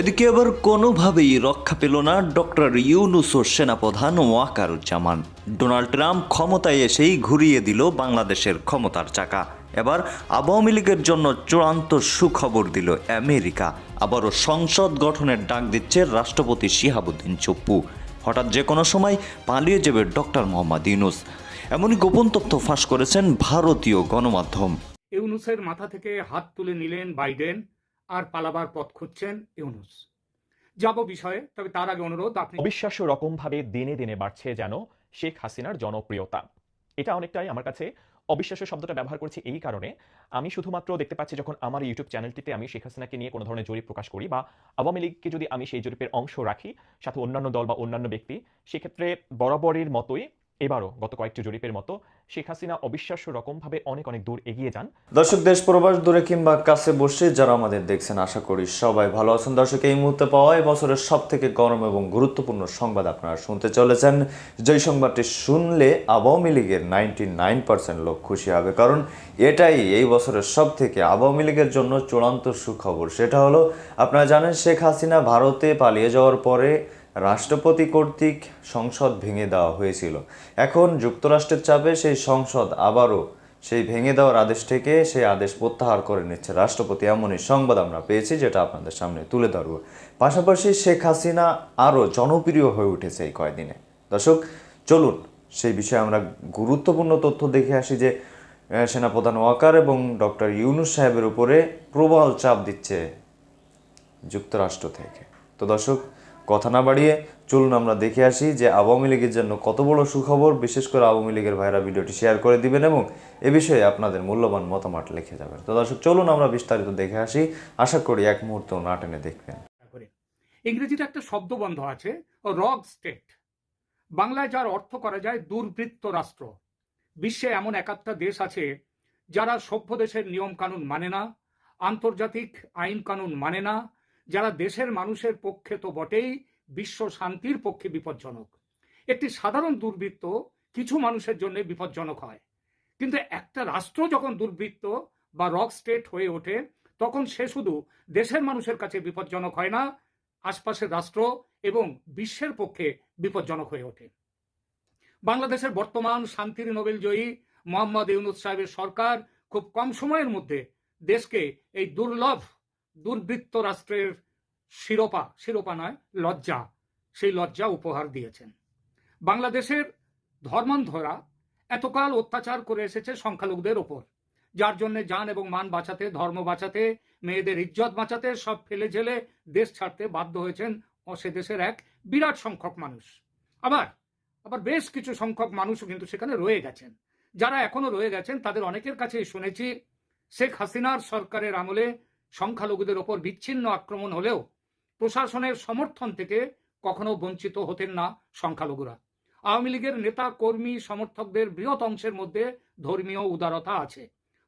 এদিকে আবার কোনোভাবেই রক্ষা পেল না ডক্টর ইউনুস ও সেনাপ্রধান ওয়াকারুজ্জামান। ডোনাল্ড ট্রাম্প ক্ষমতায় এসেই ঘুরিয়ে দিল বাংলাদেশের ক্ষমতার চাকা। এবার আওয়ামী লীগের জন্য চূড়ান্ত সুখবর দিল আমেরিকা। আবারও সংসদ গঠনের ডাক দিচ্ছে রাষ্ট্রপতি শিহাবুদ্দিন চুপ্পু। হঠাৎ যে কোনো সময় পালিয়ে যাবে ডক্টর মোহাম্মদ ইউনুস। এমনই গোপন তথ্য ফাঁস করেছেন ভারতীয় গণমাধ্যম। ইউনুসের মাথা থেকে হাত তুলে নিলেন বাইডেন। আর পালাবার পথ খুঁজছেন ইউনুস। যাব বিষয়ে, তবে তার আগে অনুরোধ, আপনি অবিশ্বাস্য রকমভাবে দিনে দিনে বাড়ছে যেন শেখ হাসিনার জনপ্রিয়তা। এটা অনেকটাই আমার কাছে অবিশ্বাস্য শব্দটা ব্যবহার করছি এই কারণে। আমি শুধুমাত্র দেখতে পাচ্ছি যখন আমার ইউটিউব চ্যানেলটিতে আমি শেখ হাসিনাকে নিয়ে কোনো ধরনের জরিপ প্রকাশ করি বা আওয়ামী লীগকে যদি আমি সেই জরিপের অংশ রাখি, সাথে অন্যান্য দল বা অন্যান্য ব্যক্তি, সেক্ষেত্রে বরাবরের মতোই এবারও গত কয়েকটি জরিপের মতো শেখ হাসিনা অবিশ্বাস্য রকমভাবে অনেক অনেক দূর এগিয়ে যান। দর্শক, দেশ প্রবাস দূরে কিংবা কাছে বসে যারা আমাদের দেখছেন, আশা করি সবাই ভালো আছেন। দর্শক, এই মুহূর্তে পাওয়া বছরের সব থেকে গরম এবং গুরুত্বপূর্ণ সংবাদ আপনারা শুনতে চলেছেন। যেই সংবাদটি শুনলে আওয়ামী লীগের নাইনটি নাইন পার্সেন্ট লোক খুশি হবে, কারণ এটাই এই বছরের সব থেকে আওয়ামী লীগের জন্য চূড়ান্ত সুখবর। সেটা হলো, আপনারা জানেন শেখ হাসিনা ভারতে পালিয়ে যাওয়ার পরে রাষ্ট্রপতি কর্তৃক সংসদ ভেঙে দেওয়া হয়েছিল। এখন যুক্তরাষ্ট্রের চাপে সেই সংসদ আবারও সেই ভেঙে দেওয়ার আদেশ থেকে সেই আদেশ প্রত্যাহার করে নিচ্ছে রাষ্ট্রপতি। এমনই সংবাদ আমরা পেয়েছি, যেটা আপনাদের সামনে তুলে ধরব। পাশাপাশি শেখ হাসিনা আরও জনপ্রিয় হয়ে উঠেছে এই কয়দিনে দর্শক, চলুন সেই বিষয়ে আমরা গুরুত্বপূর্ণ তথ্য দেখে আসি যে সেনাপ্রধান ওয়াকার এবং ডক্টর ইউনুস সাহেবের উপরে প্রবল চাপ দিচ্ছে যুক্তরাষ্ট্র থেকে। তো দর্শক কথা না বাড়িয়ে চলুন আমরা দেখে আসি যে আওয়ামী লীগের জন্য কত বড় সুখবর। বিশেষ করে আওয়ামী লীগের ভাইরা ভিডিওটি শেয়ার করে দিবেন এবং এ বিষয়ে আপনাদের মূল্যবান মতামত লিখে যাবেন। তো দর্শক, চলুন আমরা বিস্তারিত দেখে আসি। আশা করি এক মুহূর্ত না টেনে দেখবেন। ইংরেজিতে একটা শব্দবন্ধ আছে, রগ স্টেট। বাংলায় যার অর্থ করা যায় দুর্বৃত্ত রাষ্ট্র। বিশ্বে এমন একাত্তা দেশ আছে যারা সভ্য দেশের নিয়ম কানুন মানে না, আন্তর্জাতিক আইন কানুন মানে না যারা দেশের মানুষের পক্ষে তো বটেই, বিশ্ব শান্তির পক্ষে বিপজ্জনক। একটি সাধারণ দুর্বৃত্ত কিছু মানুষের জন্য বিপজ্জনক হয়। কিন্তু একটা রাষ্ট্র যখন দুর্বৃত্ত বা রক স্টেট হয়ে ওঠে, তখন সে শুধু দেশের মানুষের কাছে বিপজ্জনক হয় না, আশপাশের রাষ্ট্র এবং বিশ্বের পক্ষে বিপজ্জনক হয়ে ওঠে। বাংলাদেশের বর্তমান শান্তির নোবেল জয়ী মোহাম্মদ ইউনুস সাহেবের সরকার খুব কম সময়ের মধ্যে দেশকে এই দুর্লভ দুর্বৃত্ত রাষ্ট্রের শিরোপা শিরোপা নয়, লজ্জা। সেই লজ্জা উপহার দিয়েছেন। বাংলাদেশের ধর্মান্ধরা এতকাল অত্যাচার করে এসেছে সংখ্যালঘুদের ওপর। যার জন্য যান এবং মান বাঁচাতে, ধর্ম বাঁচাতে, মেয়েদের ইজ্জত বাঁচাতে, সব ফেলে ঝেলে দেশ ছাড়তে বাধ্য হয়েছেন সে দেশের এক বিরাট সংখ্যক মানুষ। আবার আবার বেশ কিছু সংখ্যক মানুষও কিন্তু সেখানে রয়ে গেছেন। যারা এখনও রয়ে গেছেন, তাদের অনেকের কাছেই শুনেছি, শেখ হাসিনার সরকারের আমলে সংখ্যালঘুদের ওপর বিচ্ছিন্ন আক্রমণ হলেও প্রশাসনের সমর্থন থেকে কখনো বঞ্চিত হতেন না সংখ্যালঘুরা। আওয়ামী লীগের নেতা, কর্মী, সমর্থকদের বৃহৎ অংশের মধ্যে ধর্মীয় উদারতা আছে।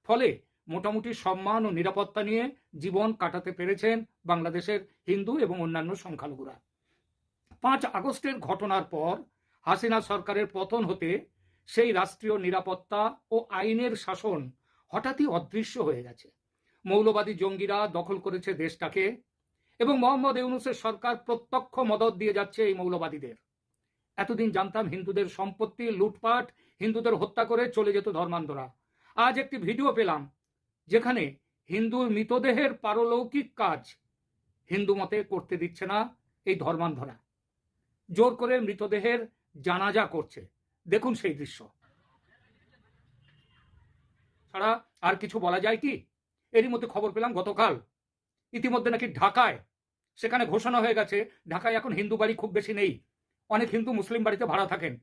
ফলে মোটামুটি সম্মান ও নিরাপত্তা নিয়ে জীবন কাটাতে পেরেছেন বাংলাদেশের হিন্দু এবং অন্যান্য সংখ্যালঘুরা। পাঁচ আগস্টের ঘটনার পর হাসিনা সরকারের পতন হতে সেই রাষ্ট্রীয় নিরাপত্তা ও আইনের শাসন হঠাৎই অদৃশ্য হয়ে গেছে। মৌলবাদী জঙ্গিরা দখল করেছে দেশটাকে এবং মোহাম্মদ ইউনুসের সরকার প্রত্যক্ষ মদত দিয়ে যাচ্ছে এই মৌলবাদীদের। এতদিন জানতাম হিন্দুদের সম্পত্তি, লুটপাট, হিন্দুদের হত্যা করে চলে যেত ধর্মান্ধরা। আজ একটি ভিডিও পেলাম যেখানে হিন্দুর মৃতদেহের পারলৌকিক কাজ হিন্দু মতে করতে দিচ্ছে না এই ধর্মান্ধরা। জোর করে মৃতদেহের জানাজা করছে। দেখুন সেই দৃশ্য। ছাড়া আর কিছু বলা যায় কি? এরই মধ্যে খবর পেলাম গতকাল। ইতিমধ্যে নাকি ঢাকায়, সেখানে ঘোষণা হয়ে গেছে, ঢাকায় এখন হিন্দু বাড়ি খুব বেশি নেই। অনেক হিন্দু মুসলিম বাড়িতে ভাড়া থাকেন।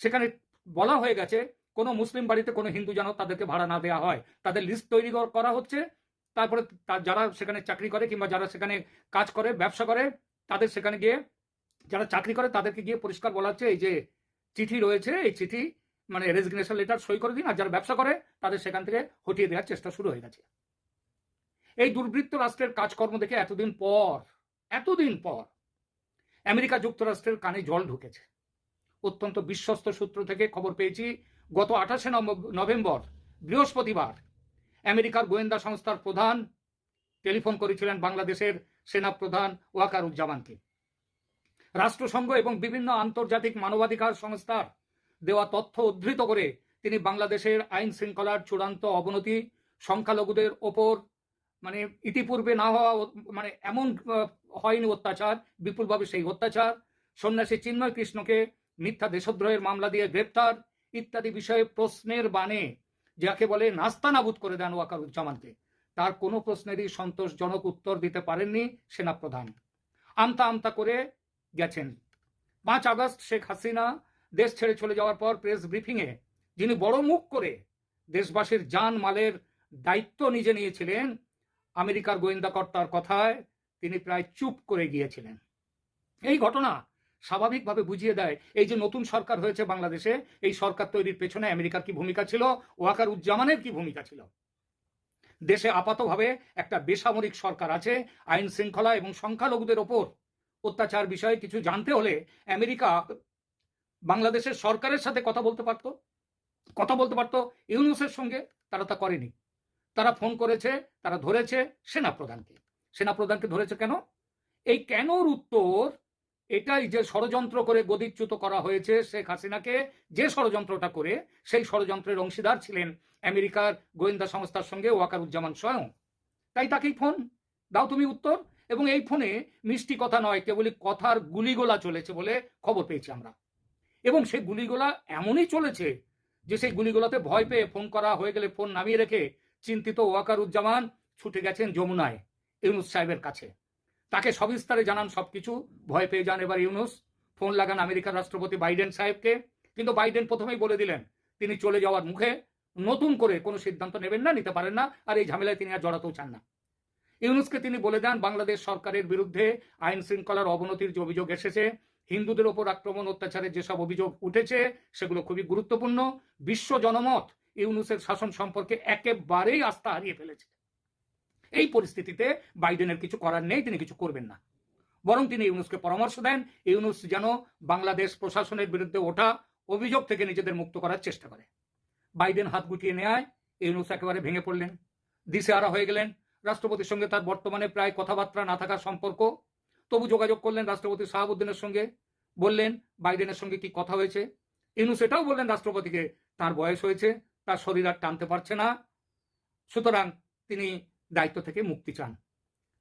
সেখানে বলা হয়ে গেছে, কোনো মুসলিম বাড়িতে কোনো হিন্দু যেন তাদেরকে ভাড়া না দেওয়া হয়। তাদের লিস্ট তৈরি করা হচ্ছে। তারপরে যারা সেখানে চাকরি করে কিংবা যারা সেখানে কাজ করে, ব্যবসা করে, তাদের সেখানে গিয়ে, যারা চাকরি করে তাদেরকে গিয়ে পরিষ্কার বলা হচ্ছে, এই যে চিঠি রয়েছে, এই চিঠি মানে রেজিগনেশন লেটার সই করে দিন। আর যারা ব্যবসা করে, তাদের সেখান থেকে হটিয়ে দেওয়ার চেষ্টা শুরু হয়ে গেছে। এই দুর্বৃত্ত রাষ্ট্রের কাজকর্ম দেখে এতদিন পর এতদিন পর আমেরিকা যুক্তরাষ্ট্রের কানে জল ঢুকেছে। অত্যন্ত বিশ্বস্ত সূত্র থেকে খবর পেয়েছি, গত আঠাশে নভেম্বর, বৃহস্পতিবার আমেরিকার গোয়েন্দা সংস্থার প্রধান টেলিফোন করেছিলেন বাংলাদেশের সেনা সেনাপ্রধান ওয়াকারুজ্জামানকে। রাষ্ট্রসংঘ এবং বিভিন্ন আন্তর্জাতিক মানবাধিকার সংস্থার দেওয়া তথ্য উদ্ধৃত করে তিনি বাংলাদেশের আইন শৃঙ্খলার চূড়ান্ত অবনতি, সংখ্যালঘুদের ওপর মানে ইতিপূর্বে না হওয়া মানে এমন হয়নি অত্যাচার, বিপুলভাবে সেই অত্যাচার। সন্ন্যাসী চিন্ময় কৃষ্ণকে মিথ্যা দেশদ্রোহের মামলা দিয়ে গ্রেপ্তার, ইত্যাদি বিষয়ে প্রশ্নের বানে যাকে বলে নাস্তানাবুদ করে দেন ওয়াকারুজ্জামানকে। তার কোনো প্রশ্নেরই সন্তোষজনক উত্তর দিতে পারেননি সেনাপ্রধান। আমতা আমতা করে গেছেন। পাঁচ আগস্ট শেখ হাসিনা দেশ ছেড়ে চলে যাওয়ার পর প্রেস ব্রিফিংয়ে যিনি বড় মুখ করে দেশবাসীর জান মালের দায়িত্ব নিজে নিয়েছিলেন আমেরিকার গোয়েন্দা কর্তার কথায় তিনি প্রায় চুপ করে গিয়েছিলেন। এই ঘটনা স্বাভাবিকভাবে বুঝিয়ে দেয়, এই যে নতুন সরকার হয়েছে বাংলাদেশে, এই সরকার তৈরির পেছনে আমেরিকার কি ভূমিকা ছিল ওয়াকার উজ্জামানের কি ভূমিকা ছিল? দেশে আপাতভাবে একটা বেসামরিক সরকার আছে, আইন শৃঙ্খলা এবং সংখ্যালঘুদের ওপর অত্যাচার বিষয়ে কিছু জানতে হলে আমেরিকা বাংলাদেশের সরকারের সাথে কথা বলতে পারতো। কথা বলতে পারতো ইউনুসের সঙ্গে, তারা তা করেনি। তারা ফোন করেছে, তারা ধরেছে সেনাপ্রধানকে। সেনাপ্রধানকে ধরেছে কেন? এই কেনর উত্তর, এটাই যে ষড়যন্ত্র করে গদিচ্যুত করা হয়েছে শেখ হাসিনাকে, যে ষড়যন্ত্রটা করে সেই ষড়যন্ত্রের অংশীদার ছিলেন আমেরিকার গোয়েন্দা সংস্থার সঙ্গে ওয়াকারুজ্জামান স্বয়ং। তাই তাকেই ফোন, দাও তুমি উত্তর। এবং এই ফোনে মিষ্টি কথা নয়, কেবলই কথার গুলিগোলা চলেছে বলে খবর পেয়েছি আমরা। এবং সেই গুলিগোলা এমনই চলেছে যে সেই গুলিগোলাতে ভয় পেয়ে ফোন করা হয়ে গেলে ফোন নামিয়ে রেখে চিন্তিত ওয়াকারুজ্জামান ছুটে গেছেন যমুনায়, ইউনুস সাহেবের কাছে। তাকে সবিস্তারে জানান সবকিছু। ভয় পেয়ে যান এবার ইউনুস। ফোন লাগান আমেরিকার রাষ্ট্রপতি বাইডেন সাহেবকে। কিন্তু বাইডেন প্রথমেই বলে দিলেন, তিনি চলে যাওয়ার মুখে নতুন করে কোনো সিদ্ধান্ত নেবেন না, নিতে পারেন না, আর এই ঝামেলায় তিনি আর জড়াতেও চান না। ইউনুসকে তিনি বলে দেন, বাংলাদেশ সরকারের বিরুদ্ধে আইন শৃঙ্খলার অবনতির যে অভিযোগ এসেছে, হিন্দুদের ওপর আক্রমণ, অত্যাচারের যেসব অভিযোগ উঠেছে, সেগুলো খুবই গুরুত্বপূর্ণ। বিশ্ব জনমত ইউনুসের শাসন সম্পর্কে একেবারেই আস্থা হারিয়ে ফেলেছে। এই পরিস্থিতিতে বাইডেনের কিছু করার নেই, তিনি কিছু করবেন না। বরং তিনি ইউনুসকে পরামর্শ দেন, ইউনুস যেন বাংলাদেশ প্রশাসনের বিরুদ্ধে ওঠা অভিযোগ থেকে নিজেদের মুক্ত করার চেষ্টা করে। বাইডেন হাত গুটিয়ে নেয় ইউনুস একেবারে ভেঙে পড়লেন। দিশেহারা হয়ে গেলেন। রাষ্ট্রপতির সঙ্গে তার বর্তমানে প্রায় কথাবার্তা না থাকার সম্পর্ক। তবু যোগাযোগ করলেন রাষ্ট্রপতি শাহাবুদ্দিনের সঙ্গে। বললেন, বাইডেনের সঙ্গে কি কথা হয়েছে? ইউনুস এটাও বললেন, রাষ্ট্রপতিকে তার বয়স হয়েছে তার শরীর আর টানতে পারছে না। সুতরাং তিনি দায়িত্ব থেকে মুক্তি চান।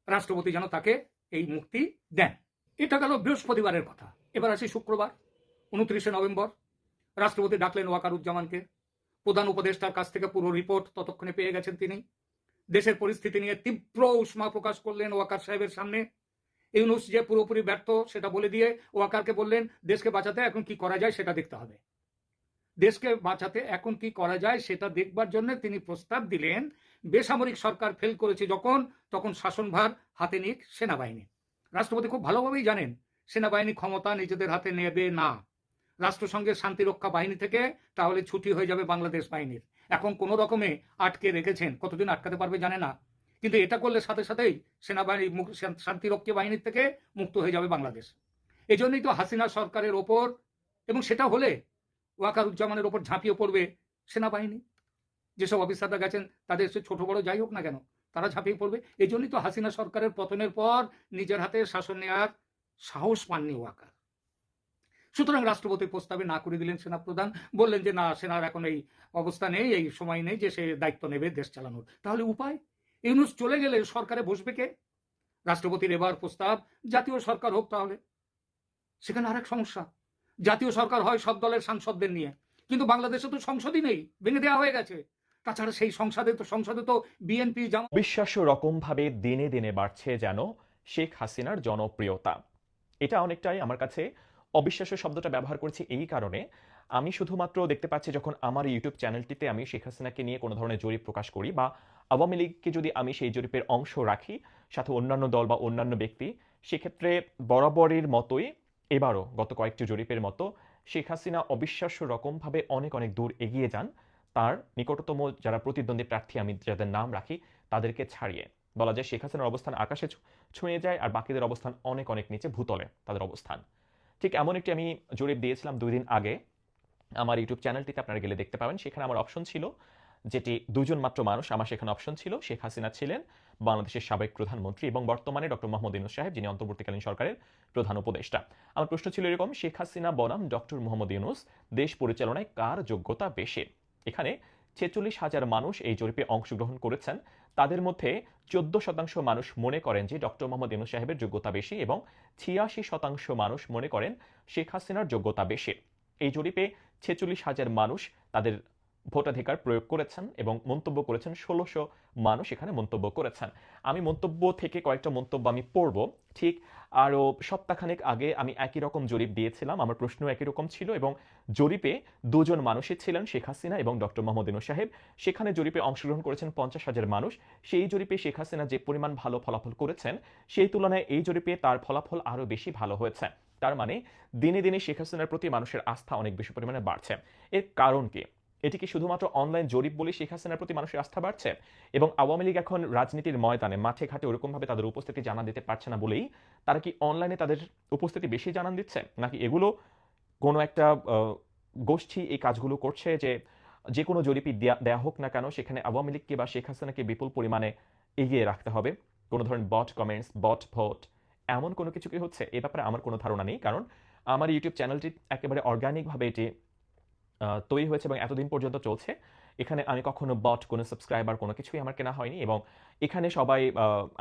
রাষ্ট্রপতি যেন তাকে এই মুক্তি দেন। এটা গেল বৃহস্পতিবারের কথা। এবার আসি শুক্রবার, উনত্রিশে নভেম্বর। রাষ্ট্রপতি ডাকলেন ওয়াকারুজ্জামানকে। প্রধান উপদেষ্টার কাছ থেকে পুরো রিপোর্ট ততক্ষণে পেয়ে গেছেন তিনি। দেশের পরিস্থিতি নিয়ে তীব্র উষ্মা প্রকাশ করলেন ওয়াকার সাহেবের সামনে। ইউনুস যে পুরোপুরি ব্যর্থ, সেটা বলে দিয়ে ওয়াকারকে বললেন, দেশকে বাঁচাতে এখন কি করা যায় সেটা দেখতে হবে। দেশকে বাঁচাতে এখন কি করা যায় সেটা দেখবার জন্য তিনি প্রস্তাব দিলেন, বেসামরিক সরকার ফেল করেছে যখন, তখন শাসনভার হাতে নিক সেনাবাহিনী। রাষ্ট্রপতি খুব ভালোভাবেই জানেন, সেনাবাহিনী ক্ষমতা নিজেদের হাতে নেবে না। রাষ্ট্রসংঘের শান্তিরক্ষা বাহিনী থেকে তাহলে ছুটি হয়ে যাবে বাংলাদেশ বাহিনীর। এখন কোনো রকমে আটকে রেখেছেন, কতদিন আটকাতে পারবে জানে না। কিন্তু এটা করলে সাথে সাথেই সেনাবাহিনী শান্তিরক্ষী বাহিনীর থেকে মুক্ত হয়ে যাবে বাংলাদেশ। এই জন্যই তো হাসিনা সরকারের ওপর, এবং সেটা হলে ওয়াকারুজ্জামানের ওপর ঝাঁপিয়ে পড়বে সেনাবাহিনী। যেসব অফিসাররা গেছেন, তাদের সে ছোট বড় যাই হোক না কেন, তারা ঝাঁপিয়ে পড়বে। এই জন্যই তো হাসিনা সরকারের পতনের পর নিজের হাতে শাসন নেওয়ার সাহস পাননি ওয়াকার। সুতরাং রাষ্ট্রপতির প্রস্তাবে না করে দিলেন সেনাপ্রধান, বললেন যে, না, সেনার এখন এই অবস্থা নেই, এই সময় নেই যে সে দায়িত্ব নেবে দেশ চালানোর। তাহলে উপায়? ইউনুস চলে গেলে সরকারে বসবে কে? রাষ্ট্রপতির এবার প্রস্তাব, জাতীয় সরকার হোক তাহলে। সেখানে আরেক সমস্যা জাতীয় সরকার হয় সব দলের সাংসদদের নিয়ে। কিন্তু বাংলাদেশে তো সংসদই নেই, ভেঙে দেওয়া হয়ে গেছে। তাছাড়া সেই সংসদে তো সংসদে তো বিএনপি জামা অবিশ্বাস্য রকমভাবে দিনে দিনে বাড়ছে যেন শেখ হাসিনার জনপ্রিয়তা। এটা অনেকটাই আমার কাছে অবিশ্বাস্য শব্দটা ব্যবহার করছি এই কারণে। আমি শুধুমাত্র দেখতে পাচ্ছি যখন আমার ইউটিউব চ্যানেলটিতে আমি শেখ হাসিনাকে নিয়ে কোনো ধরনের জরিপ প্রকাশ করি বা আওয়ামী লীগকে যদি আমি সেই জরিপের অংশ রাখি, সাথে অন্যান্য দল বা অন্যান্য ব্যক্তি, সেক্ষেত্রে বরাবরের মতোই এবারও গত কয়েকটি জরিপের মতো শেখ হাসিনা অবিশ্বাস্য রকমভাবে অনেক অনেক দূর এগিয়ে যান। তার নিকটতম যারা প্রতিদ্বন্দ্বী প্রার্থী, আমি যাদের নাম রাখি, তাদেরকে ছাড়িয়ে। বলা যায় শেখ হাসিনার অবস্থান আকাশে ছুঁয়ে যায় আর বাকিদের অবস্থান অনেক অনেক নিচে ভূতলে তাদের অবস্থান। ঠিক এমন একটি আমি জরিপ দিয়েছিলাম দুই দিন আগে। আমার ইউটিউব চ্যানেলটিতে আপনারা গেলে দেখতে পাবেন। সেখানে আমার অপশন ছিল যেটি দুজন মাত্র মানুষ, আমার সেখানে অপশন ছিল শেখ হাসিনা ছিলেন বাংলাদেশের সাবেক প্রধানমন্ত্রী এবং বর্তমানে ডক্টর মোহাম্মদ ইউনুস সাহেব, যিনি অন্তর্বর্তীকালীন সরকারের প্রধান উপদেষ্টা। আমার প্রশ্ন ছিল এরকম, শেখ হাসিনা বনাম ডক্টর মোহাম্মদ ইউনুস দেশ পরিচালনায় কার যোগ্যতা বেশি? এখানে ছেচল্লিশ হাজার মানুষ এই জরিপে অংশগ্রহণ করেছেন। তাদের মধ্যে চোদ্দ শতাংশ মানুষ মনে করেন যে ডক্টর মোহাম্মদ ইউনুস সাহেবের যোগ্যতা বেশি এবং ছিয়াশি শতাংশ মানুষ মনে করেন শেখ হাসিনার যোগ্যতা বেশি। এই জরিপে ছেচল্লিশ হাজার মানুষ তাদের ভোটাধিকার প্রয়োগ করেছেন এবং মন্তব্য করেছেন ষোলোশো মানুষ এখানে মন্তব্য করেছেন। আমি মন্তব্য থেকে কয়েকটা মন্তব্য আমি পড়ব। ঠিক আরও সপ্তাহখানেক আগে আমি একই রকম জরিপ দিয়েছিলাম। আমার প্রশ্ন একই রকম ছিল এবং জরিপে দুজন মানুষই ছিলেন শেখ হাসিনা এবং ডক্টর মোহাম্মদ ইউনুস সাহেব। সেখানে জরিপে অংশগ্রহণ করেছেন পঞ্চাশ হাজার মানুষ। সেই জরিপে শেখ হাসিনা যে পরিমাণ ভালো ফলাফল করেছেন, সেই তুলনায় এই জরিপে তার ফলাফল আরও বেশি ভালো হয়েছে। তার মানে দিনে দিনে শেখ হাসিনার প্রতি মানুষের আস্থা অনেক বেশি পরিমাণে বাড়ছে। এর কারণ কি? এটি কি শুধুমাত্র অনলাইন জরিপ বলে শেখ হাসিনার প্রতি মানুষের আস্থা বাড়ছে এবং আওয়ামী লীগ এখন রাজনীতির ময়দানে, মাঠে ঘাটে ওরকমভাবে তাদের উপস্থিতি জানা দিতে পারছে না বলেই তারা কি অনলাইনে তাদের উপস্থিতি বেশি জানান দিচ্ছে? নাকি এগুলো কোনো একটা গোষ্ঠী এই কাজগুলো করছে যে যে কোনো জরিপই দেয়া হোক না কেন সেখানে আওয়ামী লীগকে বা শেখ হাসিনাকে বিপুল পরিমাণে এগিয়ে রাখতে হবে। কোনো ধরনের বট কমেন্টস বট ভোট এমন কোনো কিছু কি হচ্ছে? এ ব্যাপারে আমার কোনো ধারণা নেই। কারণ আমার ইউটিউব চ্যানেলটি একেবারে অর্গানিকভাবে এটি তৈরি হয়েছে এবং এতদিন পর্যন্ত চলছে। এখানে আমি কখনো বট কোনো সাবস্ক্রাইবার কোনো কিছুই আমার কেনা হয়নি এবং এখানে সবাই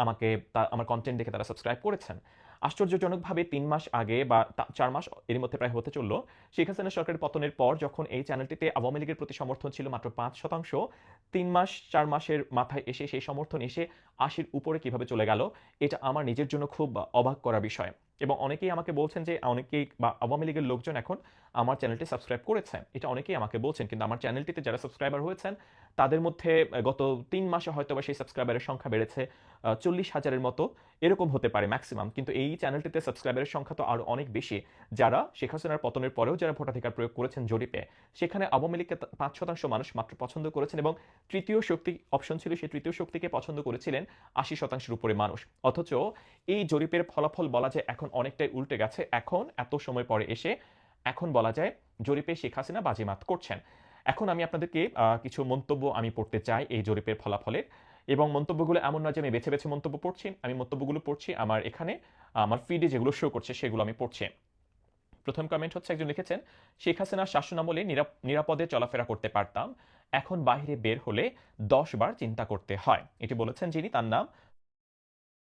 আমাকে আমার কন্টেন্ট দেখে তারা সাবস্ক্রাইব করেছেন। আশ্চর্যজনকভাবে তিন মাস আগে বা চার মাস এর মধ্যে প্রায় হতে চলল। শেখ হাসিনা সরকারের পতনের পর যখন এই চ্যানেলটিতে আওয়ামী লীগের প্রতি সমর্থন ছিল মাত্র পাঁচ শতাংশ, তিন মাস, চার মাসের মাথায় এসে সেই সমর্থন এসে আশির উপরে কীভাবে চলে গেল, এটা আমার নিজের জন্য খুব অবাক করা বিষয়। এবং অনেকেই আমাকে বলছেন যে, অনেকেই বা আওয়ামী লীগের লোকজন এখন আমার চ্যানেলটি সাবস্ক্রাইব করেছেন। এটা অনেকেই আমাকে বলছেন, কিন্তু আমার চ্যানেলটিতে যারা সাবস্ক্রাইবার হয়েছেন, তাদের মধ্যে গত তিন মাসে হয়তো বা সেই সাবস্ক্রাইবারের সংখ্যা বেড়েছে চল্লিশ হাজারের মতো। এরকম হতে পারে ম্যাক্সিমাম, কিন্তু এই চ্যানেলটিতে সাবস্ক্রাইবারের সংখ্যা তো আরও অনেক বেশি। যারা শেখ হাসিনার পতনের পরেও যারা ভোটাধিকার প্রয়োগ করেছেন জরিপে, সেখানে আওয়ামী লীগকে পাঁচ শতাংশ মানুষ মাত্র পছন্দ করেছেন এবং তৃতীয় শক্তি অপশন ছিল সেই তৃতীয় শক্তিকে পছন্দ করেছিলেন আশি শতাংশের উপরে মানুষ। অথচ এই জরিপের ফলাফল বলা যায় এখন অনেকটাই উল্টে গেছে। এখন, এত সময় পরে এসে, এখন বলা যায় জরিপে শেখ হাসিনা বাজিমাত করছেন। এখন আমি আপনাদেরকে কিছু মন্তব্য আমি পড়তে চাই এই জরিপের ফলাফলের। এবং মন্তব্যগুলো এমন নয় যে আমি বেছে বেছে মন্তব্য পড়ছি, আমি মন্তব্যগুলো পড়ছি, আমার এখানে, আমার ফিডে যেগুলো শো করছে সেগুলো আমি পড়ছি। প্রথম কমেন্ট হচ্ছে, একজন লিখেছেন, শেখ হাসিনার শাসনামলে নিরাপ- নিরাপদে চলাফেরা করতে পারতাম, এখন বাইরে বের হলে দশ বার চিন্তা করতে হয়। এটি বলেছেন যিনি, তার নাম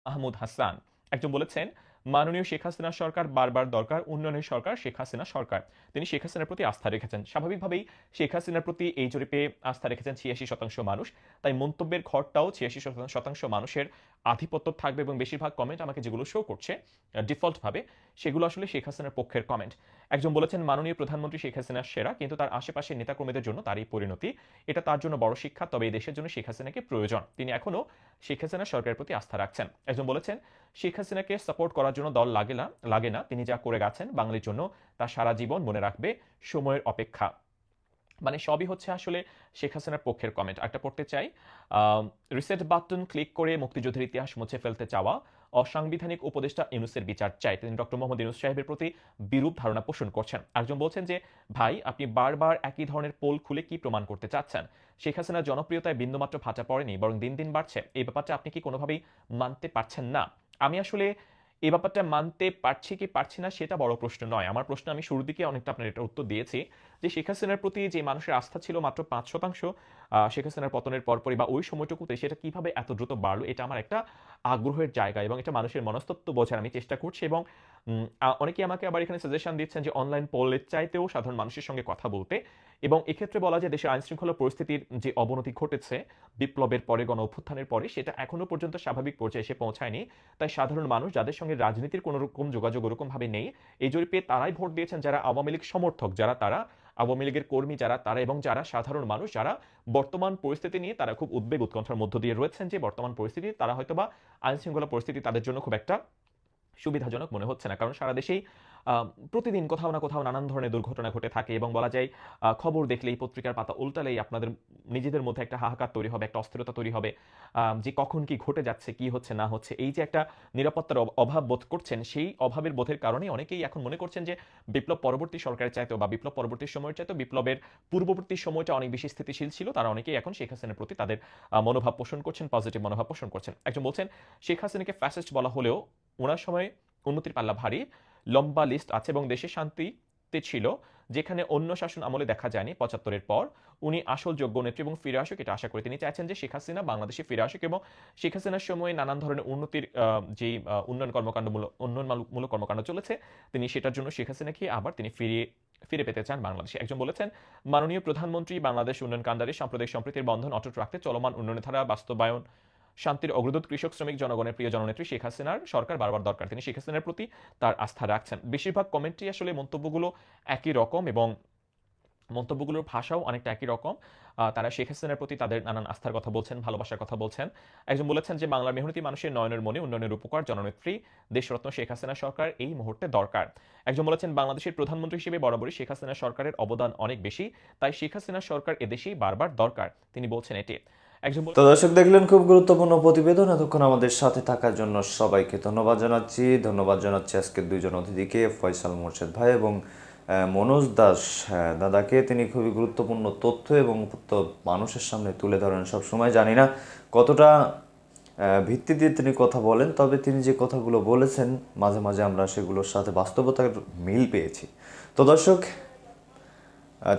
মাহমুদ হাসান। একজন বলেছেন মাননীয় শেখ হাসিনা সরকার বারবার দরকার উন্নয়নের সরকার, শেখ হাসিনা সরকার। তিনি শেখ হাসিনার প্রতি আস্থা রেখেছেন। স্বাভাবিকভাবেই শেখ হাসিনার প্রতি এই জরিপে আস্থা রেখেছেন ছিয়াশি শতাংশ মানুষ। তাই মন্তব্যের ঘরটাও ছিয়াশি শতাংশ মানুষের আধিপত্য থাকবে এবং বেশিরভাগ কমেন্ট আমাকে যেগুলো শো করছে ডিফল্টভাবে সেগুলো আসলে শেখ হাসিনার পক্ষের কমেন্ট একজন বলেছেন, মাননীয় প্রধানমন্ত্রী শেখ হাসিনার সেরা, কিন্তু তার আশেপাশের নেতাকর্মীদের জন্য তারই পরিণতি, এটা তার জন্য বড় শিক্ষা, তবে এই দেশের জন্য শেখ হাসিনাকে প্রয়োজন। তিনি এখনও শেখ হাসিনা সরকারের প্রতি আস্থা রাখছেন। একজন বলেছেন, শেখ হাসিনাকে সাপোর্ট করার জন্য দল লাগে না লাগে না। তিনি যা করে গেছেন বাঙালির জন্য, তা সারা জীবন মনে রাখবে, সময়ের অপেক্ষা। মানে সবই হচ্ছে আসলে শেখ হাসিনার পক্ষের কমেন্ট একটা পড়তে চাই রিসেট বাটন ক্লিক করে মুক্তিযুদ্ধের ইতিহাস মুছে ফেলতে চাওয়া অসাংবিধানিক উপদেষ্টা ইউনুসের বিচার চাই তিনি ডক্টর মোহাম্মদ ইউনুস সাহেবের প্রতি বিরূপ ধারণা পোষণ করছেন। একজন বলছেন যে, ভাই, আপনি বারবার একই ধরনের পোল খুলে কি প্রমাণ করতে চাচ্ছেন? শেখ হাসিনার জনপ্রিয়তায় বিন্দুমাত্র ভাটা পড়েনি, বরং দিন দিন বাড়ছে। এই ব্যাপারটা আপনি কি কোনোভাবেই মানতে পারছেন না? আমি আসলে এই ব্যাপারটা মানতে পারছি কি পারছি না, সেটা বড় প্রশ্ন নয়। আমার প্রশ্ন আমি শুরুর দিকে অনেকটা আপনার এটা উত্তর দিয়েছি যে, শেখ হাসিনার প্রতি যে মানুষের আস্থা ছিল মাত্র পাঁচ শতাংশ শেখ হাসিনার পতনের পরপরই বা ওই সময়টুকুতে সেটা কীভাবে এত দ্রুত বাড়লো, এটা আমার একটা আগ্রহের জায়গা এবং এটা মানুষের মনস্তত্ব বোঝার আমি চেষ্টা করছি এবং অনেকে আমাকে আবার এখানে সাজেশন দিচ্ছেন যে অনলাইন পোলের চাইতেও সাধারণ মানুষের সঙ্গে কথা বলতে এবং এক্ষেত্রে বলা যায় দেশের আইনশৃঙ্খলা পরিস্থিতির যে অবনতি ঘটেছে, বিপ্লবের পরে, গণ অভ্যুত্থানের পরে, সেটা এখনও পর্যন্ত স্বাভাবিক পর্যায়ে এসে পৌঁছায়নি। তাই সাধারণ মানুষ যাদের সঙ্গে রাজনীতির কোনো রকম যোগাযোগ ওরকমভাবে নেই, এই জরিপে তারাই ভোট দিয়েছেন যারা আওয়ামী লীগ সমর্থক, যারা তারা আওয়ামী লীগের কর্মী যারা, তারা এবং যারা সাধারণ মানুষ যারা বর্তমান পরিস্থিতি নিয়ে তারা খুব উদ্বেগ উৎকণ্ঠার মধ্য দিয়ে রয়েছেন যে বর্তমান পরিস্থিতি, তারা হয়তো বা আইনশৃঙ্খলা পরিস্থিতি তাদের জন্য খুব একটা সুবিধাজনক মনে হচ্ছে না। কারণ সারা দেশেই প্রতিদিন কোথাও না কোথাও নানান ধরনের দুর্ঘটনা ঘটে থাকে এবং বলা যায় খবর দেখলেই, পত্রিকার পাতা উল্টালেই আপনাদের নিজেদের মধ্যে একটা হাহাকার তৈরি হবে, একটা অস্থিরতা তৈরি হবে যে কখন কি ঘটে যাচ্ছে, কি হচ্ছে, না হচ্ছে। এই যে একটা নিরাপত্তার অভাব বোধ করছেন, সেই অভাবের বোধের কারণে অনেকেই এখন মনে করছেন যে, বিপ্লব পরবর্তী সরকারের চাইতেও বা বিপ্লব পরবর্তী সময়ের চাইতেও বিপ্লবের পূর্ববর্তী সময়টা অনেক বেশি স্থিতিশীল ছিল। তারা অনেকেই এখন শেখ হাসিনার প্রতি তাদের মনোভাব পোষণ করছেন, পজিটিভ মনোভাব পোষণ করছেন। একজন বলছেন, শেখ হাসিনাকে ফ্যাসিস্ট বলা হলেও ওনার সময় উন্নতির পাল্লা ভারী লম্বা লিস্ট আছে এবং দেশে শান্তিতে ছিল, যেখানে অন্য শাসন আমলে দেখা যায়নি পঁচাত্তরের পর। উনি আসল যোগ্য নেত্রী এবং ফিরে আসুক, এটা আশা করে তিনি চাইছেন যে শেখ হাসিনা বাংলাদেশে ফিরে আসুক এবং শেখ হাসিনার সময় নানান ধরনের উন্নতির যেই উন্নয়ন কর্মকাণ্ডমূলক উন্নয়নমূলক কর্মকাণ্ড চলেছে, তিনি সেটার জন্য শেখ হাসিনাকে আবার তিনি ফিরিয়ে, ফিরে পেতে চান বাংলাদেশে। একজন বলেছেন, মাননীয় প্রধানমন্ত্রী বাংলাদেশ উন্নয়ন কাণ্ডারে সাম্প্রদায়িক সম্প্রীতির বন্ধন অটুট রাখতে চলমান উন্নয়নের ধারা বাস্তবায়ন শান্তির অগ্রদূত কৃষক, শ্রমিক, জনগণের প্রিয় জননেত্রী শেখ হাসিনার সরকার বারবার দরকার। তিনি শেখ হাসিনার প্রতি তার আস্থা রাখছেন। বেশিরভাগ কমেন্ট্রি আসলে মন্তব্যগুলো একই রকম এবং মন্তব্যগুলোর ভাষাও অনেকটা একই রকম। তারা শেখ হাসিনার প্রতি তাদের নানান আস্থার কথা বলছেন, ভালোবাসার কথা বলছেন। একজন বলেছেন যে, বাংলার মেহনতি মানুষের নয়নের মনে উন্নয়নের উপকার জননেত্রী দেশরত্ন শেখ হাসিনা সরকার এই মুহূর্তে দরকার। একজন বলেছেন, বাংলাদেশের প্রধানমন্ত্রী হিসেবে বরাবরই শেখ হাসিনা সরকারের অবদান অনেক বেশি, তাই শেখ হাসিনা সরকার এদেশেই বারবার দরকার। তিনি বলছেন এটি। তো দর্শক দেখলেন, খুব গুরুত্বপূর্ণ প্রতিবেদন। এতক্ষণ আমাদের সাথে থাকার জন্য সবাইকে ধন্যবাদ জানাচ্ছি। ধন্যবাদ জানাচ্ছি আজকের দুইজন অতিথিকে, ফয়সাল মোর্শেদ ভাই এবং মনোজ দাস দাদাকে। তিনি খুবই গুরুত্বপূর্ণ তথ্য এবং মানুষের সামনে তুলে ধরেন সব সময় জানি না কতটা ভিত্তি দিয়ে তিনি কথা বলেন, তবে তিনি যে কথাগুলো বলেছেন, মাঝে মাঝে আমরা সেগুলোর সাথে বাস্তবতার মিল পেয়েছি। তো দর্শক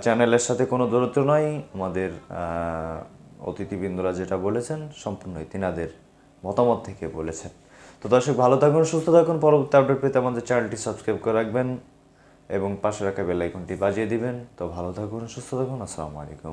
চ্যানেলের সাথে কোনো দূরত্ব নয় আমাদের অতিথিবৃন্দরা যেটা বলেছেন সম্পূর্ণই তিনাদের মতামত থেকে বলেছেন। তো দর্শক, ভালো থাকুন, সুস্থ থাকুন। পরবর্তী আপডেট পেতে আমাদের চ্যানেলটি সাবস্ক্রাইব করে রাখবেন এবং পাশে রাখা বেলাইকনটি বাজিয়ে দিবেন। তো ভালো থাকুন, সুস্থ থাকুন। আসসালামু আলাইকুম।